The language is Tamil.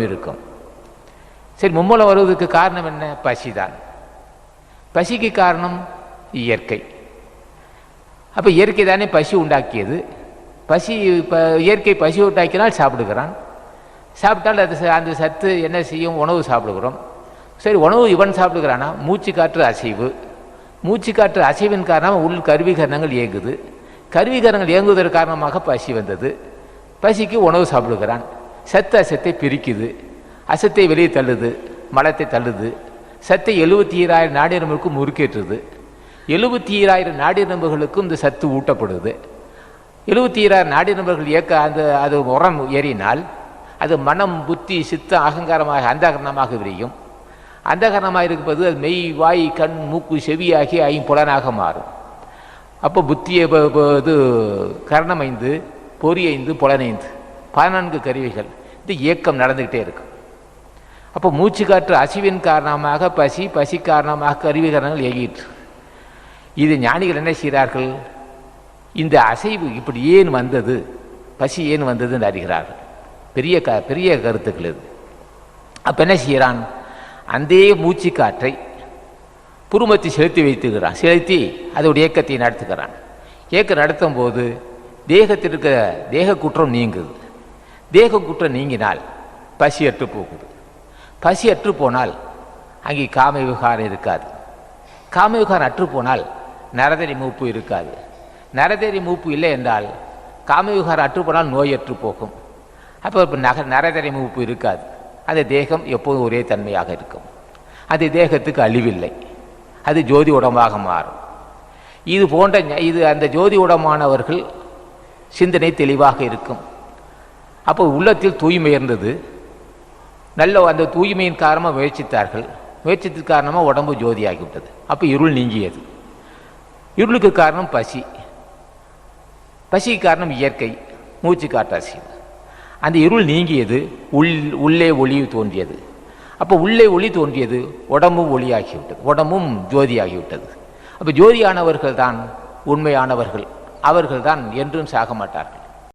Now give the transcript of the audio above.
இருக்கும். சரி மும்மூலம் வருவதற்கு காரணம் என்ன? பசிதான். பசிக்கு காரணம் இயற்கை. அப்போ இயற்கை தானே பசி உண்டாக்கியது. பசி இப்போ இயற்கை பசி உண்டாக்கினால் சாப்பிடுகிறான். சாப்பிட்டால் அது ச- அந்த சத்து என்ன செய்யும்? உணவு சாப்பிடுகிறோம். சரி உணவு இவன் சாப்பிடுகிறானா? மூச்சு காற்று அசைவு. மூச்சு காற்று அசைவின் காரணமாக உள் கருவிகரணங்கள் இயங்குது. கருவிகரணங்கள் இயங்குவதற்கு காரணமாக பசி வந்தது. பசிக்கு உணவு சாப்பிடுகிறான். சத்து அசத்தை பிரிக்குது. அசத்தை வெளியே தள்ளுது மலத்தை தள்ளுது. சத்தை எழுபத்தி ஈராயிரம் நாடிநரம்புக்கு முறுக்கேற்றுது. எழுபத்தி ஈராயிரம் நாடிநரம்புகளுக்கும் இந்த சத்து ஊட்டப்படுது. எழுபத்தி ஈராயிரம் நாடிநரம்புகள் இயக்க அந்த அது உரம் ஏறினால் அது மனம் புத்தி சித்த அகங்காரமாக அந்தகரணமாக விரியும். அந்தகரணமாக இருப்பது அது மெய் வாய் கண் மூக்கு செவி ஆகிய ஐம்புலனாக மாறும். அப்போ புத்தியை இது கரணமைந்து பொறியைந்து புலனைந்து. பதினான்கு கருவிகள். இந்த இயக்கம் நடந்துக்கிட்டே இருக்கும் அப்போ மூச்சு காற்று அசிவின் காரணமாக பசி பசி காரணமாக கருவிகரணங்கள் இயங்கிட்டு இது ஞானிகள் என்ன செய்கிறார்கள்? இந்த அசைவு இப்படி ஏன் வந்தது? பசி ஏன் வந்ததுன்னு அறிகிறார்கள். பெரிய க பெரிய கருத்துக்கள் இது. அப்போ என்ன செய்கிறான்? அந்த மூச்சு காற்றை புருமத்தை செலுத்தி வைத்துக்கிறான் செலுத்தி அதோட இயக்கத்தை நடத்துகிறான். இயக்கம் நடத்தும் போது தேகத்தில் இருக்கிற தேக குற்றம் நீங்குது. தேக குற்றம் நீங்கினால் பசி அற்று போகுது. பசி அற்று போனால் அங்கே காம விவகாரம் இருக்காது. காம விவகாரம் அற்று போனால் நரதரி மூப்பு இருக்காது. நரதரி மூப்பு இல்லை என்றால் காம விவகாரம் அற்று போனால் நோய் அற்று போகும். அப்போ இப்போ நக நரதரி மூப்பு இருக்காது. அந்த தேகம் எப்போதும் ஒரே தன்மையாக இருக்கும். அந்த தேகத்துக்கு அழிவில்லை. அது ஜோதி உடம்பாக மாறும். இது போன்ற இது அந்த ஜோதி உடமானவர்கள் சிந்தனை தெளிவாக இருக்கும். அப்போ உள்ளத்தில் தூய்மை இருந்தது. நல்ல அந்த தூய்மையின் காரணமாக முயற்சித்தார்கள். முயற்சித்தின் காரணமாக உடம்பு ஜோதியாகிவிட்டது அப்போ இருள் நீங்கியது. இருளுக்கு காரணம் பசி. பசிக்கு காரணம் இயற்கை. மூச்சு காட்டாசி அந்த இருள் நீங்கியது. உள் உள்ளே ஒளி தோன்றியது. அப்போ உள்ளே ஒளி தோன்றியது. உடம்பும் ஒளியாகிவிட்டது உடம்பும் ஜோதியாகிவிட்டது அப்போ ஜோதியானவர்கள் தான் உண்மையானவர்கள். அவர்கள் தான் என்றும் சாக மாட்டார்கள்.